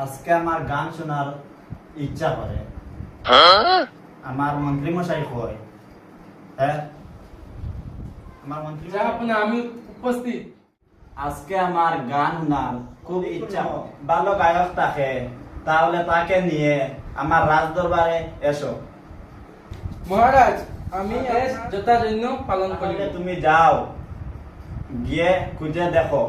আজকে আমার গান শোনার ইচ্ছা করে। আমার মন্ত্রী মশাই কয় হ্যাঁ? আমার মন্ত্রী আপনি আমি উপস্থিত। আজকে আমার গান শোনার খুব ইচ্ছা। ভালো গায়ক থাকে তাহলে তাকে নিয়ে আমার রাজ দরবারে এসো। মহারাজ আমি যথাযথ পালন করি তুমি যাও গিয়ে খুঁজে দেখো।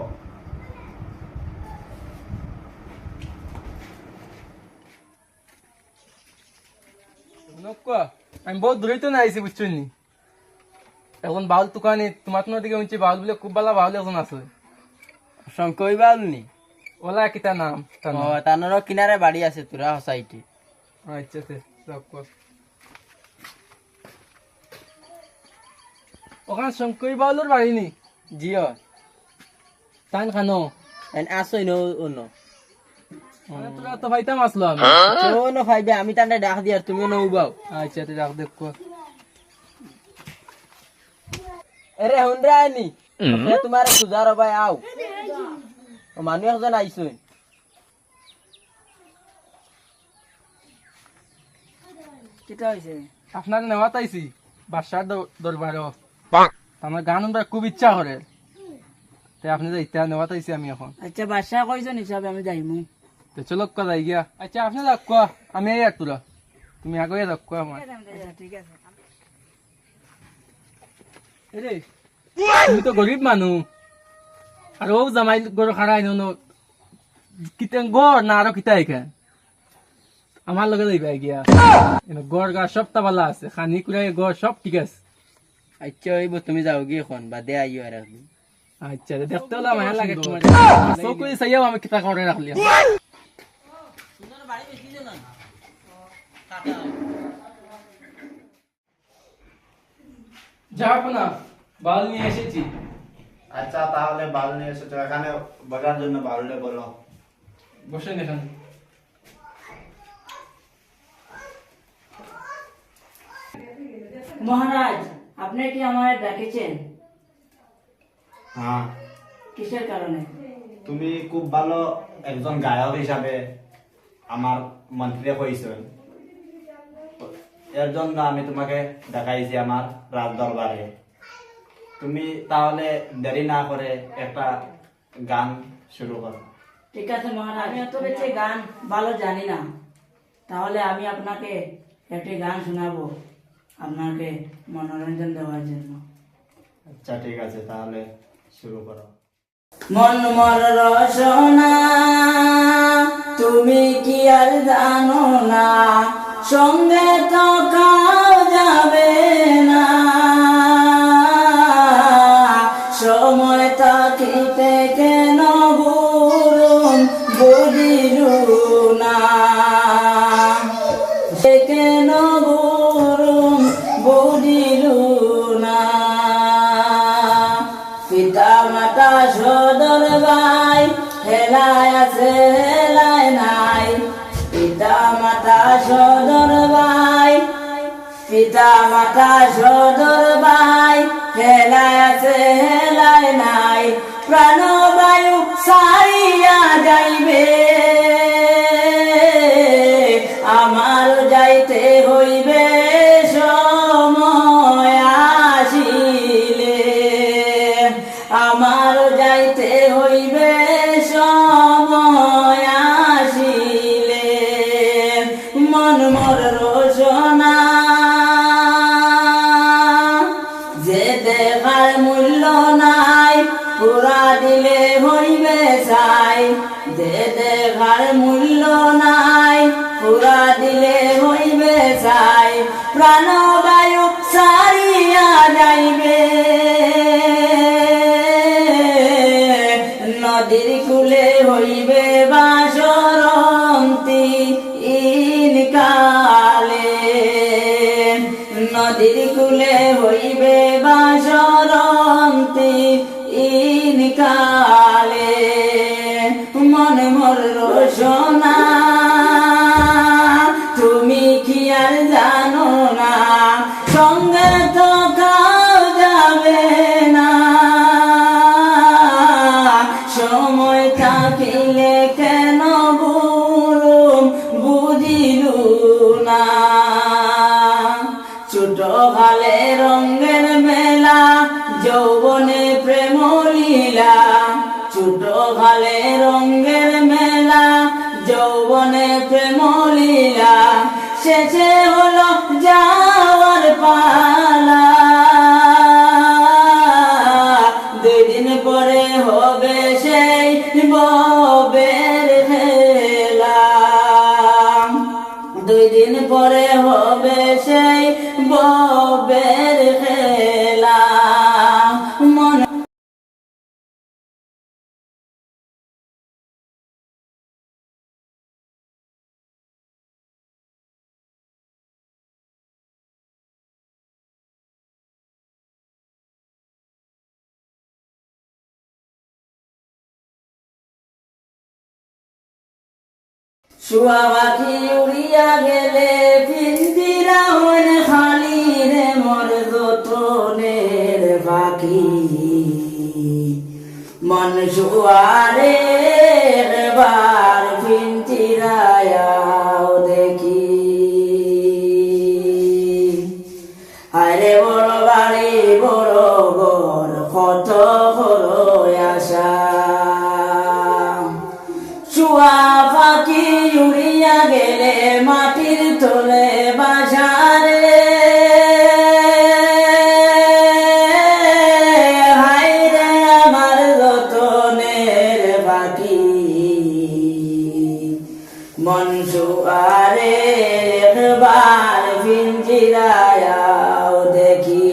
আমি বহুত দূরে তো না আইছি বুঝছ নি? এখন বাউল দোকানে তোমার তোমার দিকে উঁচি বাউল বলে খুব ভালো বাউল এখন আছে। শংকই বাউলনি ওলা কিতা নাম ও? তানোর কিনারে বাড়ি আছে তোরা সোসাইটি আচ্ছা যাক কর। ওখানে শঙ্করী বাউলের বাড়ি নি? জিও তান খানো। এন আসই নো তো আমি। চলো ফাইবে আমি তান্ডে ডাক দিয়ার তুমিও নৌ আচ্ছা তে যাক দেখ কর। এরে হুনরা আনি এ তোমার খুজার ভাই আও। মানুষ একজন আইসুন কিটা হইছে আপনার নেওয়াত আইছি বাসার দরবার আমার গান শুনবার খুব ইচ্ছা করে তে আপনি যে ইত্যা নেওয়াত আইছি আমি এখন। আচ্ছা বাসা কইছেন হিসাবে আমি যাইমু? তো চলো কা যাই গিয়া। আচ্ছা আপনি যাক আমি এই আর তোরা তুমি আগে যাক আমার। ঠিক আছে। এরে তুমি তো গরিব মানুহ। আর ও জামাই গর খাড়াই নো কিতে গড় না আরও কিতা এখান। আমার লগে যাইবা গিয়া। এনে গড় গা সব তাবালা আছে খানি কুড়াই গড় সব ঠিক আছে। আচ্ছা হইব তুমি যাও গিয়ে এখন বাদে আইও আর আচ্ছা দেখতে হলো আমার লাগে তোমার করে চাইয়াও আমি কিতা করে রাখলি যাও না? বাল নিয়ে এসেছি। আচ্ছা তাহলে বাল নিয়ে এসেছ। এখানে বসার জন্য বাউলটা বলো। বসেন এখানে। মহারাজ আপনি কি আমার ডাকেছেন? হ্যাঁ। কিসের কারণে? তুমি খুব ভালো একজন গায়ক হিসাবে আমার মন্ত্রী হয়েছেন এর জন্য আমি তোমাকে দেখাইছি আমার রাজ দরবারে তুমি তাহলে দেরি না করে একটা গান শুরু করো ঠিক আছে মহারাজ আমি এত বেশি গান ভালো জানি না তাহলে আমি আপনাকে একটি গান শোনাবো আপনাকে মনোরঞ্জন দেওয়ার জন্য। আচ্ছা ঠিক আছে তাহলে শুরু করো। মন মর রসনা তুমি কি আর জানো না? সঙ্গে তো হেলায় নাই। পিতা মাতা সদর ভাই পিতা মাতা সদর ভাই হেলায় আছে, হেলায় নাই। প্রাণবায়ু সারিয়া যাইবে আমার যাইতে দেখার মূল্য নাই। পুরা দিলে হইবে চাই প্রাণবায়ু সারিয়া যাইবে। নদীর কুলে হইবে বাসরন্তি ইনকালে নদীর কুলে হইবে বাসরন্তি ইনকালে পরকালে রঙ্গের মেলা, যৌবনে প্রেম লীলা। ছোট কালে রঙ্গের মেলা, যৌবনে প্রেম লীলা। শেষে হলো যাওয়ার পালা। দুদিন পরে হবে সেই ববের খেলা। দুই দিন পরে শুয়া উড়িয়া গেলে পিন্দিরা হন খালি রে মোর দোটনের পাখি মন শুয়ারে বার দেখি। বড় বাড়ি গেলে মাটির তোলে বাজারে। হাই রে আমার যতনের বাকি। মন শুয়ারে একবার পিঞ্জিরায়াও দেখি।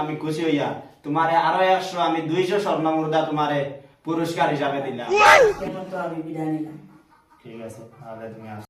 আমি খুশি হইয়া তোমারে আরও একশো আমি দুইশো স্বর্ণ মুদ্রা তোমারে পুরস্কার হিসাবে দিলাম। আমি বিদায় নিলাম। ঠিক আছে তাহলে তুমি আসো।